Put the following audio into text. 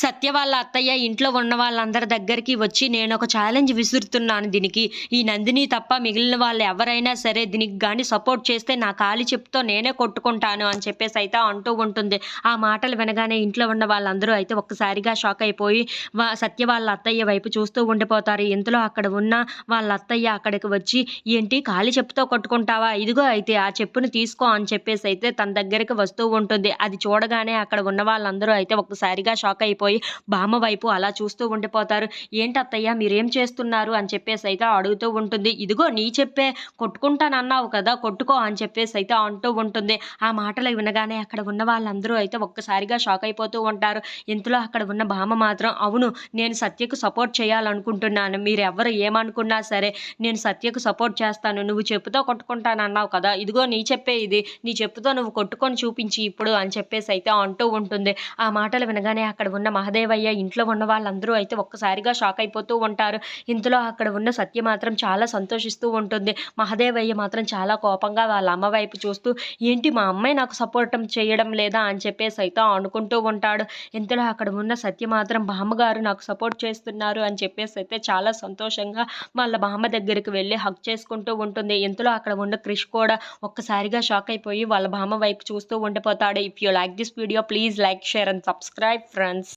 సత్య వాళ్ళ అత్తయ్య ఇంట్లో ఉన్న వాళ్ళందరి దగ్గరికి వచ్చి నేను ఒక ఛాలెంజ్ విసురుతున్నాను దీనికి. ఈ నందిని తప్ప మిగిలిన వాళ్ళు ఎవరైనా సరే దీనికి కానీ సపోర్ట్ చేస్తే నా కాలి చెప్పుతో నేనే కొట్టుకుంటాను అని చెప్పేసి అయితే అంటూ ఉంటుంది. ఆ మాటలు వినగానే ఇంట్లో ఉన్న వాళ్ళందరూ అయితే ఒక్కసారిగా షాక్ అయిపోయి వా సత్య వాళ్ళ అత్తయ్య వైపు చూస్తూ ఉండిపోతారు. ఇంతలో అక్కడ ఉన్న వాళ్ళ అత్తయ్య అక్కడికి వచ్చి ఏంటి కాలి చెప్పుతో కొట్టుకుంటావా? ఇదిగో అయితే ఆ చెప్పును తీసుకో అని చెప్పేసి అయితే తన దగ్గరికి వస్తూ ఉంటుంది. అది చూడగానే అక్కడ ఉన్న వాళ్ళందరూ అయితే ఒక్కసారిగా షాక్ అయిపోయి బామ్మ వైపు అలా చూస్తూ ఉండిపోతారు. ఏంటి అత్తయ్య మీరేం చేస్తున్నారు? అని చెప్పేసి అయితే అడుగుతూ ఉంటుంది. ఇదిగో నీ చెప్పే కొట్టుకుంటానన్నావు కదా కొట్టుకో అని చెప్పేసి అయితే అంటూ ఉంటుంది. ఆ మాటలు వినగానే అక్కడ ఉన్న వాళ్ళందరూ అయితే ఒక్కసారిగా షాక్ అయిపోతూ ఉంటారు. ఇంతలో అక్కడ ఉన్న భామ మాత్రం అవును నేను సత్యకు సపోర్ట్ చేయాలనుకుంటున్నాను. మీరు ఎవరు ఏమనుకున్నా సరే నేను సత్యకు సపోర్ట్ చేస్తాను. నువ్వు చెప్పుతో కొట్టుకుంటానన్నావు కదా. ఇదిగో నీ చెప్పే ఇది. నీ చెప్పుతో నువ్వు కొట్టుకొని చూపించి ఇప్పుడు అని చెప్పేసి అయితే అంటూ ఉంటుంది. ఆ మాటలు వినగానే అక్కడ ఉన్న ఉన్న మహదేవయ్య ఇంట్లో ఉన్న వాళ్ళందరూ అయితే ఒక్కసారిగా షాక్ అయిపోతూ ఉంటారు. ఇంతలో అక్కడ ఉన్న సత్య మాత్రం చాలా సంతోషిస్తూ ఉంటుంది. మహదేవయ్య మాత్రం చాలా కోపంగా వాళ్ళ అమ్మ వైపు చూస్తూ ఏంటి మా అమ్మాయి నాకు సపోర్ట్ చేయడం లేదా? అని చెప్పేసి అయితే అనుకుంటూ ఉంటాడు. ఇంతలో అక్కడ ఉన్న సత్య మాత్రం బామ్మగారు నాకు సపోర్ట్ చేస్తున్నారు అని చెప్పేసి అయితే చాలా సంతోషంగా వాళ్ళ బామ్మ దగ్గరికి వెళ్ళి హక్ చేసుకుంటూ ఉంటుంది. ఇంతలో అక్కడ ఉన్న క్రిష్ కూడా ఒక్కసారిగా షాక్ అయిపోయి వాళ్ళ బామ్మ వైపు చూస్తూ ఉండిపోతాడు. If you like this video please like share and subscribe friends